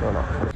கொண்டு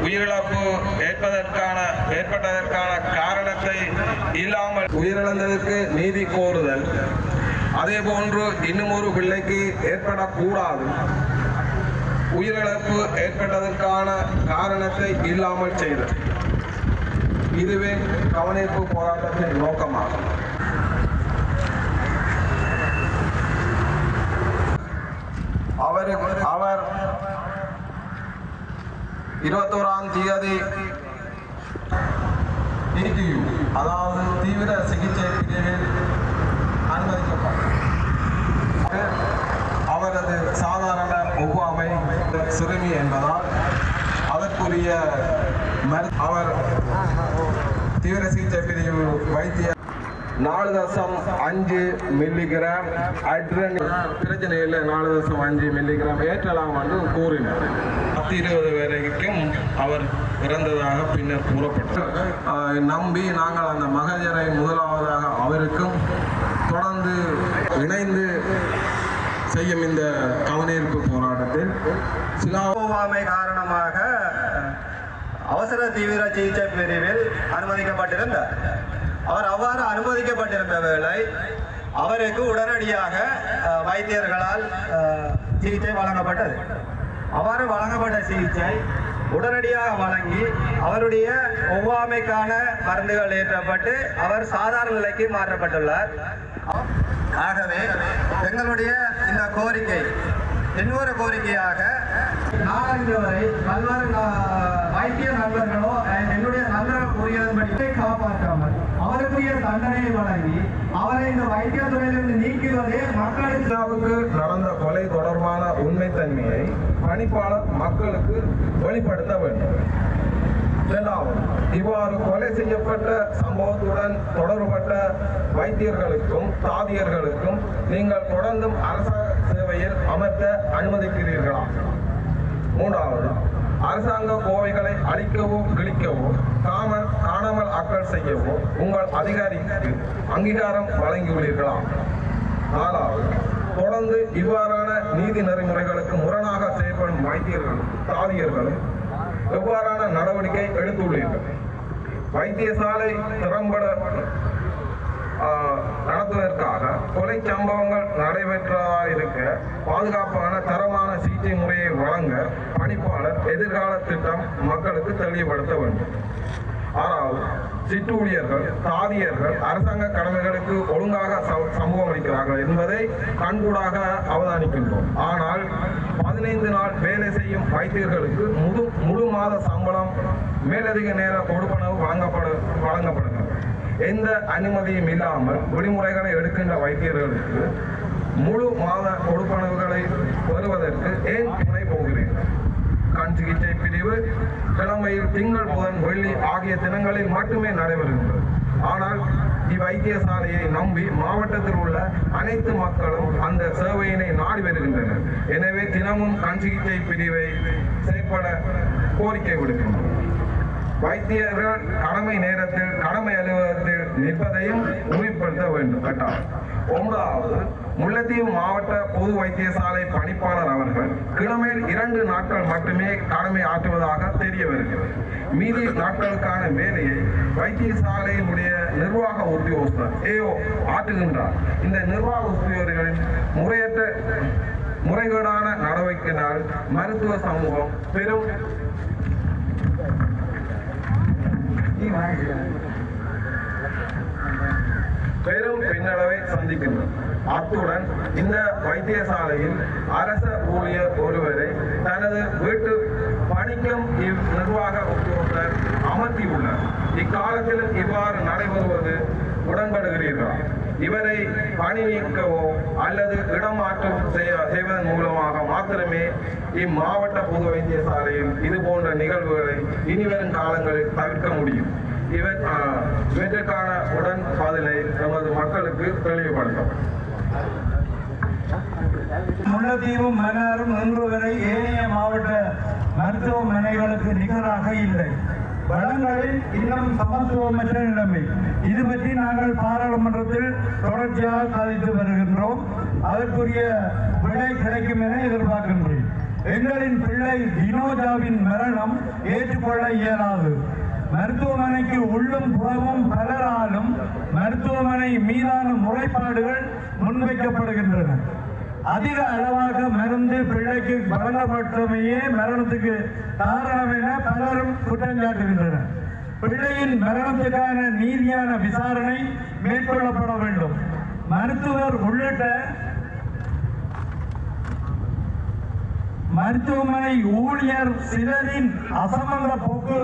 உயிரிழப்பு ஏற்பதற்கான ஏற்பட்டதற்கான காரணத்தை இல்லாமல் உயிரிழந்ததற்கு நீதி கோருதல். அதே போன்று இன்னும் ஒரு பிள்ளைக்கு ஏற்படக்கூடாது. உயிரிழப்பு ஏற்பட்டதற்கான காரணத்தை இல்லாமல் செய்தல். இதுவே கவனிப்பு போராட்டத்தின் நோக்கமாகும். அவருக்கு அவர் இருபத்தோராம் தேதி டிடியு அதாவது தீவிர சிகிச்சை பிரிவில் அனுமதிக்கப்பட்டார் அவரது சாதாரண ஒவ்வாமை சிறுமி என்பதால் அதற்குரிய அவர் தீவிர சிகிச்சை பிரிவு வைத்திய நாலு தசம் அஞ்சு மில்லிகிராம் அட்ரன். பிரச்சனையில் நாலு தசம் அஞ்சு மில்லிகிராம். ஏற்றலாம் என்று கூறினார். பத்து இருபது வரைக்கும் அவர் இறந்ததாக பின்னர் கூறப்பட்டு நம்பி நாங்கள் அந்த மகஜரை முதலாவதாக அவருக்கும் தொடர்ந்து இணைந்து செய்யும் இந்த கவனீர்ப்பு போராட்டத்தில் சிலா ஒவ்வாமை காரணமாக அவசர தீவிர சிகிச்சை பிரிவில் அனுமதிக்கப்பட்டிருந்தார். அவர் அவ்வாறு அனுமதிக்கப்பட்டிருந்த வேளை அவருக்கு உடனடியாக வைத்தியர்களால் சிகிச்சை வழங்கப்பட்டது. அவ்வாறு வழங்கப்பட்ட சிகிச்சை உடனடியாக வழங்கி அவருடைய ஒவ்வாமைக்கான மருந்துகள் ஏற்றப்பட்டு அவர் சாதாரண நிலைக்கு மாற்றப்பட்டுள்ளார். ஆகவே எங்களுடைய இந்த கோரிக்கை இன்னொரு கோரிக்கையாக நாளன்று வரை பல்வேறு வைத்திய நண்பர்களோ என்னுடைய நண்பர்கள் கூறியதன்படி காப்பாற்றாமல் அவருக்குரிய தண்டனையை வழங்கி அவரை இந்த வைத்தியத்துறையிலிருந்து நீக்குவதே மக்களுக்கு நடந்த கொலை தொடர்பான உண்மைத்தன்மையை பணிப்பாளர் மக்களுக்கு வெளிப்படுத்த வேண்டும். இரண்டாவது இவ்வாறு கொலை செய்யப்பட்ட சம்பவத்துடன் தொடர்பட்ட வைத்தியர்களுக்கும் தாதியர்களுக்கும் நீங்கள் தொடர்ந்தும் அரசாங்க சேவையில் அமர்த்த அனுமதிக்கிறீர்களா? மூன்றாவது அரசாங்க கோவைகளை அழிக்கவோ கிழிக்கவோ காமல் காணாமல் ஆக்கல் செய்யவோ உங்கள் அதிகாரிக்கு அங்கீகாரம் வழங்கியுள்ளீர்களா? நாலாவது தொடர்ந்து இவ்வாறான நீதி நெறிமுறைகளுக்கு முரணாக செயல்படும் வைத்தியர்களும் தாதியர்களும் எவ்வாறான நடவடிக்கை எடுத்துள்ளீர்கள்? வைத்தியசாலை திறம்பட சம்பவங்கள் நடைபெற்றதாக இருக்க பாதுகாப்பான தரமான சிகிச்சை முறையை வழங்க பணிப்பாளர் எதிர்கால திட்டம் மக்களுக்கு தெளிவுபடுத்த வேண்டும். ஆறாவது சிற்றூழியர்கள் தாதியர்கள் அரசாங்க கடமைகளுக்கு ஒழுங்காக ச- சமூகம் அளிக்கிறார்கள் என்பதை கண்கூடாக அவதானிக்கின்றோம். ஆனால் பதினைந்து நாள் வேலை செய்யும் வைத்தியர்களுக்கு முழு முழு மாத சம்பளம் மேலதிக நேர கொடுப்பனவு வழங்கப்பட வழங்கப்படும் எந்த அனுமதியும் இல்லாமல் விடுமுறைகளை எடுக்கின்ற வைத்தியர்களுக்கு முழு மாத கொடுப்பனவுகளை பெறுவதற்கு ஏன் துணை போகிறீர்கள் கண் சிகிச்சை பிரிவு கிழமையில் திங்கள் புதன் வெள்ளி ஆகிய தினங்களில் மட்டுமே நடைபெறுகின்றது ஆனால் இவ்வைத்தியசாலையை நம்பி மாவட்டத்தில் உள்ள அனைத்து மக்களும் அந்த சேவையினை நாடி வருகின்றனர். எனவே தினமும் கண் சிகிச்சை பிரிவை செயற்பட கோரிக்கை விடுக்கின்றோம். வைத்தியர்கள் கடமை நேரத்தில் கடமை அலுவலகத்தில் நிற்பதையும் உறுதிப்படுத்த வேண்டும். கட்டாயம் ஒன்பதாவது முல்லைத்தீவு மாவட்ட பொது வைத்தியசாலை பணிப்பாளர் அவர்கள் கிழமையில் இரண்டு நாட்கள் மட்டுமே கடமை ஆற்றுவதாக தெரிய வருகிறது. மீதி நாட்களுக்கான வேலையை வைத்தியசாலையினுடைய நிர்வாக உத்தியோகஸ்தர் ஏஓ ஆற்றுகின்றார். இந்த நிர்வாக உத்தியோகர்களின் முறையற்ற முறைகேடான நடவடிக்கையினால் மருத்துவ சமூகம் பெரும் பெரும் பின்னடைவை சந்திக்கின்றனர் அத்துடன் இந்த வைத்தியசாலையில் அரச ஊழியர் ஒருவரை தனது வீட்டு பணிக்கும் இவ் நிர்வாக உத்தியோகத்தர் அமர்த்தியுள்ளார். இக்காலத்தில் இவ்வாறு நடைபெறுவது உடன்படுகிறீர்களா? இவரை பணி நீக்கவோ அல்லது இடமாற்றம் செய்ய செய்வதன் மூலமாக மாத்திரமே இம்மாவட்ட பொது வைத்தியசாலையில் இது போன்ற நிகழ்வுகளை இனிவரும் காலங்களில் தவிர்க்க முடியும். இவர் இவற்றுக்கான உடன் பதிலை நமது மக்களுக்கு தெளிவுபடுத்தப்படும் முல்லைத்தீவும் மன்னாரும் இன்று வரை ஏனைய மாவட்ட மருத்துவமனைகளுக்கு நிகராக இல்லை. வளங்களில் இன்னும் சமத்துவமற்ற நிலைமை. இது பற்றி நாங்கள் பாராளுமன்றத்தில் தொடர்ச்சியாக சாதித்து வருகின்றோம். அதற்குரிய விடை கிடைக்கும் என எதிர்பார்க்கின்றேன். எங்களின் பிள்ளை வினோஜாவின் மரணம் ஏற்றுக்கொள்ள இயலாது. மருத்துவமனைக்கு உள்ளும் புறமும் பலராலும் மருத்துவமனை மீதான முறைப்பாடுகள் முன்வைக்கப்படுகின்றன. அதிக அளவாக மருந்து பிள்ளைக்கு வழங்கப்பட்டமையே மரணத்துக்கு காரணம் என பலரும் குற்றம் சாட்டுகின்றனர். பிள்ளையின் மரணத்துக்கான நீதியான விசாரணை மேற்கொள்ளப்பட வேண்டும். மருத்துவர் உள்ளிட்ட மருத்துவமனை ஊழியர் சிலரின் அசமந்த போக்கு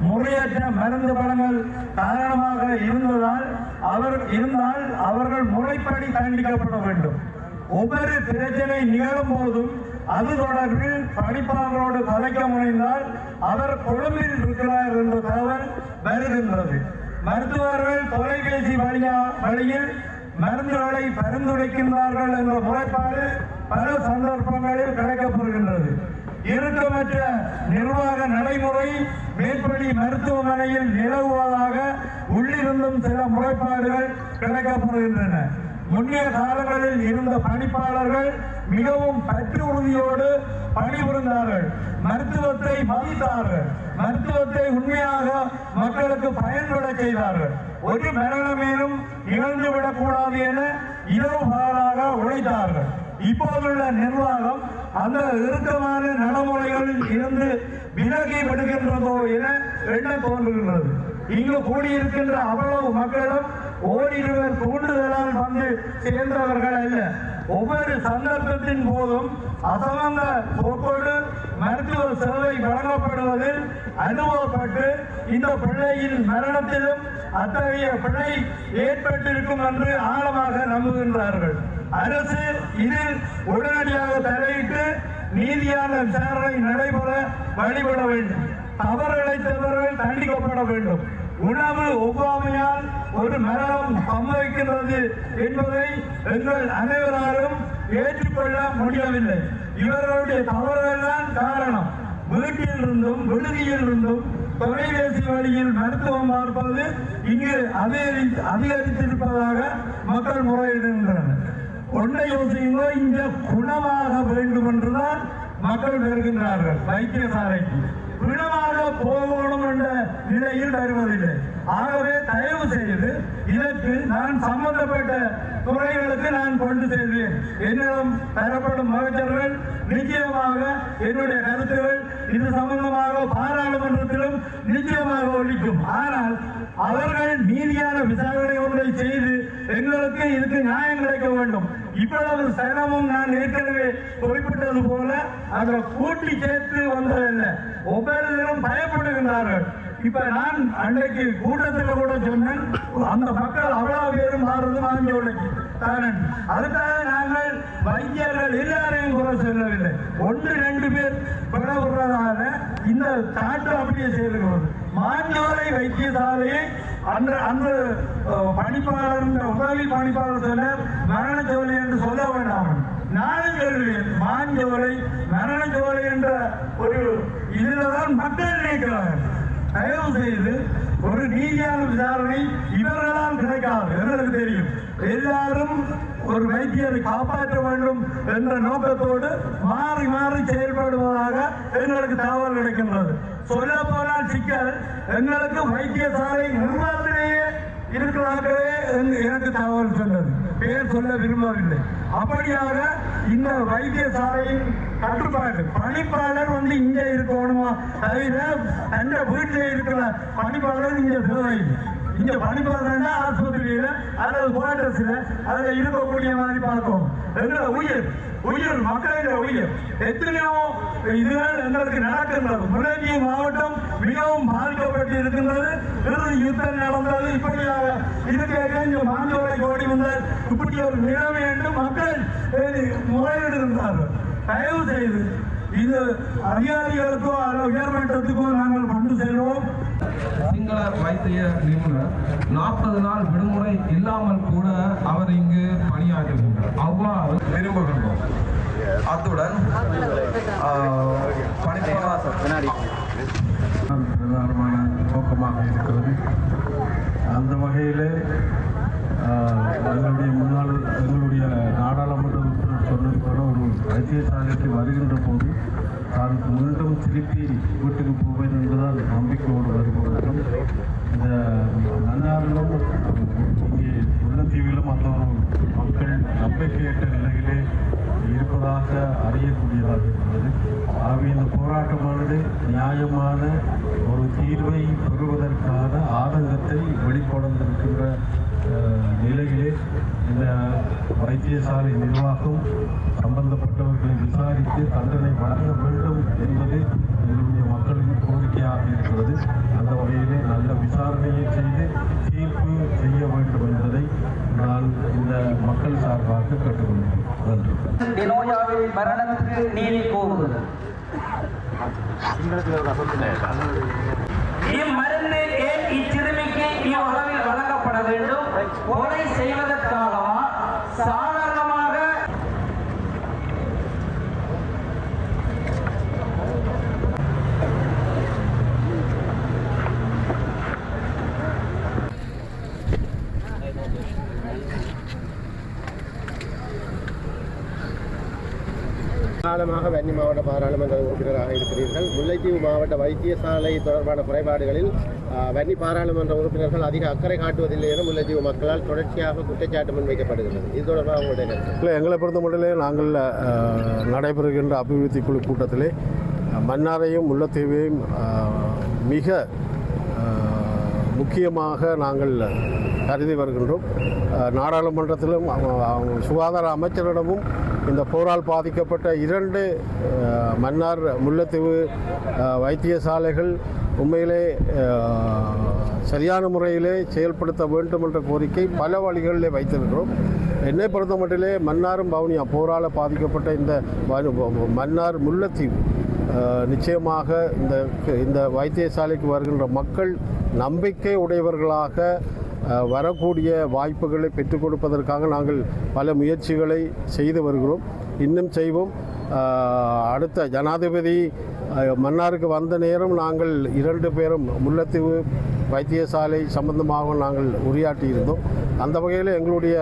முறையற்ற மருந்து வழங்கல் காரணமாக இருந்ததால் அவர் இருந்தால் அவர்கள் முறைப்படி தண்டிக்கப்பட வேண்டும். ஒவ்வொரு பிரச்சனை நிகழும் போதும் அது தொடர்பில் பணிப்பாளரோடு கலைக்க முனைந்தால் அவர் கொழும்பில் இருக்கிறார் என்ற தகவல் வருகின்றது. மருத்துவர்கள் தொலைபேசி வழியா வழியில் மருந்துகளை பரிந்துரைக்கின்றார்கள் என்ற முறைப்பாடு பல சந்தர்ப்பங்களில் கிடைக்கப்படுகின்றது இறுக்கமற்ற நிர்வாக நடைமுறை மேற்படி மருத்துவமனையில் நிலவுவதாக உள்ளிருந்தும் சில முறைப்பாடுகள் கிடைக்கப்படுகின்றன முன்னைய காலங்களில் இருந்த பணிப்பாளர்கள் மிகவும் பற்று உறுதியோடு பணிபுரிந்தார்கள். மருத்துவத்தை மதித்தார்கள் மருத்துவத்தை உண்மையாக மக்களுக்கு பயன்பட செய்தார்கள். ஒரு மரணமேனும் இழந்துவிடக் கூடாது என இரவு பகலாக உழைத்தார்கள். இப்போதுள்ள நிர்வாகம் அந்த இறுக்கமான நடைமுறைகளில் இருந்து விலகி விடுகின்றதோ என எண்ண தோன்றுகின்றது. இங்கு கூடியிருக்கின்ற அவ்வளவு மக்களும் ஓரிருவர் தூண்டுதலால் வந்து சேர்ந்தவர்கள் அல்ல. ஒவ்வொரு சந்தர்ப்பத்தின் போதும் அசமந்த போக்கோடு மருத்துவ சேவை வழங்கப்படுவதில் அனுபவப்பட்டு இந்த பிள்ளையின் மரணத்திலும் அத்தகைய பிழை ஏற்பட்டிருக்கும் என்று ஆழமாக நம்புகின்றார்கள். அரசு இதில் உடனடியாக தலையிட்டு நீதியான விசாரணை நடைபெற வழிபட வேண்டும். தவறிழைத்தவர்கள் தண்டிக்கப்பட வேண்டும். உணவு ஒவ்வாமையால் ஒரு மரணம் சம்பவிக்கின்றது என்பதை எங்கள் அனைவராலும் ஏற்றுக்கொள்ள முடியவில்லை. இவர்களுடைய தவறுகள்தான் காரணம். வீட்டில் இருந்தும் விடுதியில் இருந்தும் தொலைபேசி வழியில் மருத்துவம் பார்ப்பது இங்கு அதிகரித்து அதிகரித்திருப்பதாக மக்கள் முறையிடுகின்றனர். ஒன்றை யோசிங்களோ இந்த குணமாக வேண்டும் என்றுதான் மக்கள் வருகின்றார்கள். வைத்தியசாலைக்கு. பிணமாக போகணும் என்ற நிலையில் வருவதில்லை. ஆகவே தயவு செய்து இதற்கு நான் சம்பந்தப்பட்ட துறைகளுக்கு நான் கொண்டு செல்வேன். என்னிடம் தரப்படும் அமைச்சர்கள் நிச்சயமாக என்னுடைய கருத்துகள் இது சம்பந்தமாக பாராளுமன்றத்திலும் நிச்சயமாக ஒழிக்கும் ஆனால் அவர்கள் நீதியான விசாரணை ஒன்றை செய்து எங்களுக்கு இதுக்கு நியாயம் கிடைக்க வேண்டும். இவ்வளவு சிரமம் நான் ஏற்கனவே குறிப்பிட்டது போல அதில் கூட்டி சேர்த்து ஒவ்வொரு ஒவ்வொருவரும் பயப்படுகின்றார்கள். இப்ப நான் அன்றைக்கு கூட்டத்தில் கூட சொன்னேன் அந்த மக்கள் அவ்வளவு பேரும் மாறுறது வாங்கி காரணம் அதுக்காக நாங்கள் வைத்தியர்கள் எல்லாரையும் குறை சொல்லவில்லை. ஒன்று ரெண்டு பேர் பிளவுறதால இந்த தாட்டு அப்படியே செய்துகிறது மாஞ்சோலை வைத்தியசாலை அந்த அந்த பணிப்பாளர் உதவி பணிப்பாளர் சொல்ல மரணச்சோலை என்று சொல்ல வேண்டாம். நானும் சொல்லுவேன் மாஞ்சோலை மரணச்சோலை என்ற ஒரு இதில்தான் மக்கள் நினைக்கிறார்கள். தயவு செய்து ஒரு நீதியான விசாரணை இவர்களால் கிடைக்காது. எங்களுக்கு தெரியும். எல்லாரும் ஒரு வைத்தியரை காப்பாற்ற வேண்டும் என்ற நோக்கத்தோடு மாறி மாறி செயல்படுவதாக எங்களுக்கு தகவல் கிடைக்கின்றது. சொல்ல போனால் சிக்கல். எங்களுக்கு வைத்தியசாலை நிர்வாகத்திலேயே இருக்கிறார்களே எனக்கு தகவல் சொன்னது. பெயர் சொல்ல விரும்பவில்லை. அப்படியாக இந்த வைத்தியசாலையின் கட்டுப்பாடு பணிப்பாளர் வந்து இங்கே இருக்கணுமா? தவிர அந்த வீட்டிலே இருக்கிற பணிப்பாளர் இங்கே தேவையில்லை. இங்க பணிப்பாளர்னா ஆஸ்பத்திரியில அல்லது குவார்டர்ஸ்ல அதுல இருக்கக்கூடிய மாதிரி பார்க்கும். எங்களோட உயிர். உயிர் மக்களுடைய உயிர். எத்தனையோ இதுகள் எங்களுக்கு நடக்கின்றது. முல்லைத்தீவு மாவட்டம் மிகவும் பாதிக்கப்பட்டு இருக்கின்றது. இறுதி யுத்தம் நடந்தது. இப்படியாக இருக்க இங்க மாஞ்சோலை கோடி வந்தால் இப்படி ஒரு நிலைமை என்று மக்கள் முறையிடுகின்றார்கள். தயவு செய்து இது அதிகாரிகளுக்கோ அல்லது உயர்மன்றத்துக்கோ கொண்டு செல்வோம் சிங்கள வைத்திய நிபுணர் நாற்பது நாள் விடுமுறை இல்லாமல் கூட அவர் இங்கு பணியாற்றுகின்றார். அவ்வாறு விரும்புகின்றோம். அத்துடன் பிரதானமான நோக்கமாக இருக்கிறது. அந்த வகையில் ஒரு சாலைக்கு வருகின்ற போது தான் மீண்டும் திருப்பி வீட்டுக்கு போவேன் என்பதால் நம்பிக்கையோடு வருபவர்களும் இந்த மன்னாரிலும் இங்கே உள்ளத்தீவிலும் அந்த ஒரு மக்கள் நம்பிக்கையற்ற நிலையிலே இருப்பதாக அறியக்கூடியதாக இருக்கிறது. ஆகவே இந்த போராட்டமானது நியாயமான ஒரு தீர்வை பெறுவதற்கான ஆதங்கத்தை வெளிக்கொண்டிருக்கின்ற நிலையிலே வைத்தியசாலை நிர்வாகம் சம்பந்தப்பட்டவர்களை விசாரித்து தண்டனை வழங்க வேண்டும் என்பது எங்களுடைய மக்களின் கோரிக்கையாக இருக்கிறது. அந்த வகையிலே நல்ல விசாரணையை செய்து தீர்ப்பு செய்ய வேண்டும் என்பதை நான் இந்த மக்கள் சார்பாக கேட்டுக்கொள்கிறேன். நன்றி. மரணத்துக்கு நீதி கோருவது இம்மருந்து ஏன் இச்சிறுமிக்கு இவ்வளவில் வழங்கப்பட வேண்டும்? கொலை செய்வது சாதாரணமாக காலமாக வன்னி மாவட்ட பாராளுமன்ற உறுப்பினராக இருக்கிறீர்கள். முல்லைத்தீவு மாவட்ட வைத்தியசாலை தொடர்பான குறைபாடுகளில் வன்னி பாராளுமன்ற உறுப்பினர்கள் அதிக அக்கறை காட்டுவதில்லை என முல்லைத்தீவு மக்களால் தொடர்ச்சியாக குற்றச்சாட்டு முன்வைக்கப்படுகிறது. இது தொடர்பாக உங்களுடைய இல்லை எங்களை பொறுத்த மட்டிலே நாங்கள் நடைபெறுகின்ற அபிவிருத்தி குழு கூட்டத்திலே மன்னாரையும் முல்லைத்தீவையும் மிக முக்கியமாக நாங்கள் கருதி வருகின்றோம். நாடாளுமன்றத்திலும் அவங்க- சுகாதார அமைச்சரிடமும் இந்த போரால் பாதிக்கப்பட்ட இரண்டு மன்னார் முல்லைத்தீவு வைத்தியசாலைகள் உண்மையிலே சரியான முறையிலே செயல்படுத்த வேண்டும் என்ற கோரிக்கை பல வழிகளிலே வைத்திருக்கிறோம். என்னை பொறுத்த மட்டிலே மன்னாரும் பவுனியா போரால் பாதிக்கப்பட்ட இந்த மன்னார் முல்லைத்தீவு நிச்சயமாக இந்த இந்த வைத்தியசாலைக்கு வருகின்ற மக்கள் நம்பிக்கை உடையவர்களாக வரக்கூடிய வாய்ப்புகளை பெற்றுக் கொடுப்பதற்காக நாங்கள் பல முயற்சிகளை செய்து வருகிறோம். இன்னும் செய்வோம். அடுத்த ஜனாதிபதி மன்னாருக்கு வந்த நேரம் நாங்கள் இரண்டு பேரும் முல்லைத்தீவு வைத்தியசாலை சம்பந்தமாக நாங்கள் உரையாற்றி இருந்தோம் அந்த வகையில் எங்களுடைய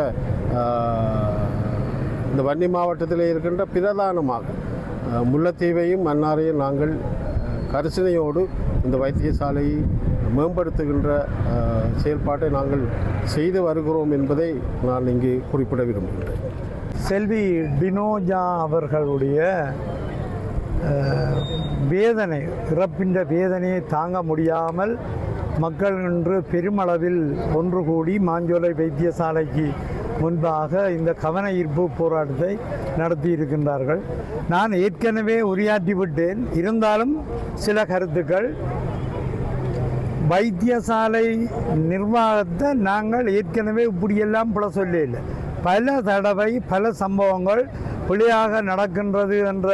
இந்த வன்னி மாவட்டத்தில் இருக்கின்ற பிரதானமாக முல்லைத்தீவையும் மன்னாரையும் நாங்கள் கரிசனையோடு இந்த வைத்தியசாலையை மேம்படுத்துகின்ற செயல்பாட்டை நாங்கள் செய்து வருகிறோம் என்பதை நான் இங்கு குறிப்பிட விரும்புகிறேன் செல்வி டினோஜா அவர்களுடைய வேதனை இறப்பின்ற வேதனையை தாங்க முடியாமல் மக்கள் இன்று பெருமளவில் ஒன்று கூடி மாஞ்சோலை வைத்தியசாலைக்கு முன்பாக இந்த கவன ஈர்ப்பு போராட்டத்தை நடத்தி இருக்கின்றார்கள். நான் ஏற்கனவே உரையாற்றி விட்டேன். இருந்தாலும் சில கருத்துக்கள். வைத்தியசாலை நிர்வாகத்தை நாங்கள் ஏற்கனவே இப்படியெல்லாம் புல சொல்லல பல தடவை பல சம்பவங்கள் புலியாக நடக்கின்றது என்ற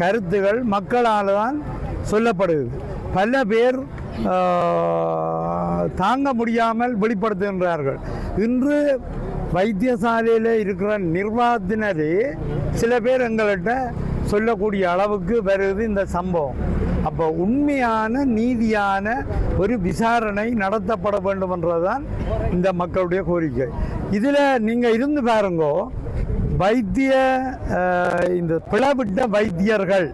கருத்துகள் மக்களால் தான் சொல்லப்படுகிறது. பல பேர் தாங்க முடியாமல் வெளிப்படுத்துகின்றார்கள். இன்று வைத்தியசாலையில் இருக்கிற நிர்வாகத்தினரே சில பேர் எங்கள்கிட்ட சொல்லக்கூடிய அளவுக்கு வருது இந்த சம்பவம். அப்போ உண்மையான நீதியான ஒரு விசாரணை நடத்தப்பட வேண்டும் என்றதுதான் இந்த மக்களுடைய கோரிக்கை. இதில் நீங்கள் இருந்து பாருங்கோ வைத்திய இந்த பிளவிட்ட வைத்தியர்கள்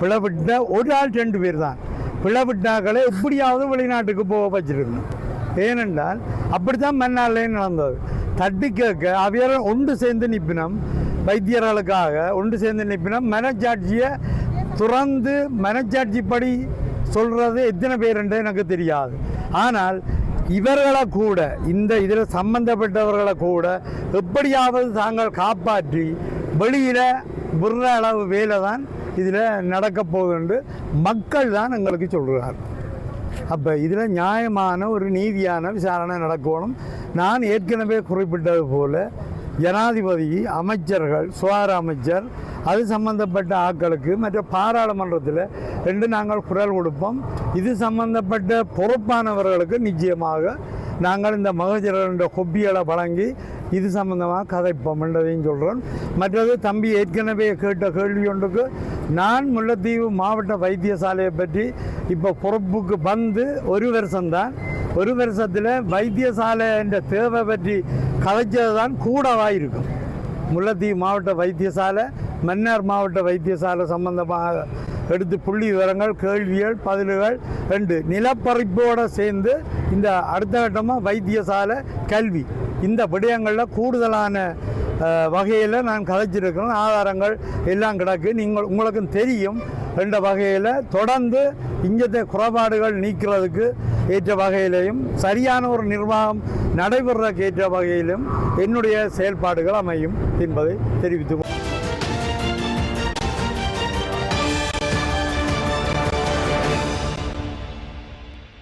பிளவிட்ட ஒரு ஆள் ரெண்டு பேர் தான். பிளவிட்டாக்களை எப்படியாவது வெளிநாட்டுக்கு போக வச்சிருக்கணும். ஏனென்றால் அப்படித்தான் மன்னாலே நடந்தது. தட்டி கேட்க அவையார ஒன்று சேர்ந்து நிற்பினம் வைத்தியர்களுக்காக ஒன்று சேர்ந்து நிற்பினம் மனச்சாட்சியை துறந்து மனச்சாட்சிப்படி சொல்கிறது எத்தனை பேருன்றே எனக்கு தெரியாது. ஆனால் இவர்களை கூட இந்த இதில் சம்பந்தப்பட்டவர்களை கூட எப்படியாவது தாங்கள் காப்பாற்றி வெளியில் விடுற அளவு வேலை தான் இதில் நடக்க போகுதுன்னு மக்கள் தான் எங்களுக்கு சொல்கிறார் அப்போ இதில் நியாயமான ஒரு நீதியான விசாரணை நடக்கணும். நான் ஏற்கனவே குறிப்பிட்டது போல ஜனாதிபதி அமைச்சர்கள் சுகாதார அமைச்சர் அது சம்பந்தப்பட்ட ஆட்களுக்கு மற்ற பாராளுமன்றத்தில் ரெண்டு நாங்கள் குரல் கொடுப்போம். இது சம்பந்தப்பட்ட பொறுப்பானவர்களுக்கு நிச்சயமாக நாங்கள் இந்த மகஜரன்ற கொப்பிகளை வழங்கி இது சம்பந்தமாக கதைப்போம் என்றதையும் சொல்கிறோம் மற்றது தம்பி ஏற்கனவே கேட்ட கேள்வி ஒன்றுக்கு நான் முல்லைத்தீவு மாவட்ட வைத்தியசாலையை பற்றி இப்போ பொறுப்புக்கு வந்து ஒரு வருஷம்தான் ஒரு வருஷத்தில் வைத்தியசாலை என்ற தேவை பற்றி கதைச்சது தான் கூடவாக இருக்கும் முல்லைத்தீவு மாவட்ட வைத்தியசாலை மன்னார் மாவட்ட வைத்தியசாலை சம்பந்தமாக எடுத்து புள்ளி விவரங்கள் கேள்விகள் பதில்கள் ரெண்டு. நிலப்பறிப்போடு சேர்ந்து இந்த அடுத்த கட்டமாக வைத்தியசாலை கல்வி. இந்த விடயங்களில் கூடுதலான வகையில் நான் கதைச்சிருக்கிறேன். ஆதாரங்கள் எல்லாம் கிடக்கு. நீங்கள் உங்களுக்கும் தெரியும். என்ற வகையில் தொடர்ந்து இங்கത്തെ குறைபாடுகள் நீக்கிறதுக்கு ஏற்ற வகையிலையும் சரியான ஒரு நிர்வாகம் நடைபெறக்கு ஏற்ற வகையிலும் என்னுடைய செயல்பாடுகள் அமையும் என்பதை தெரிவித்து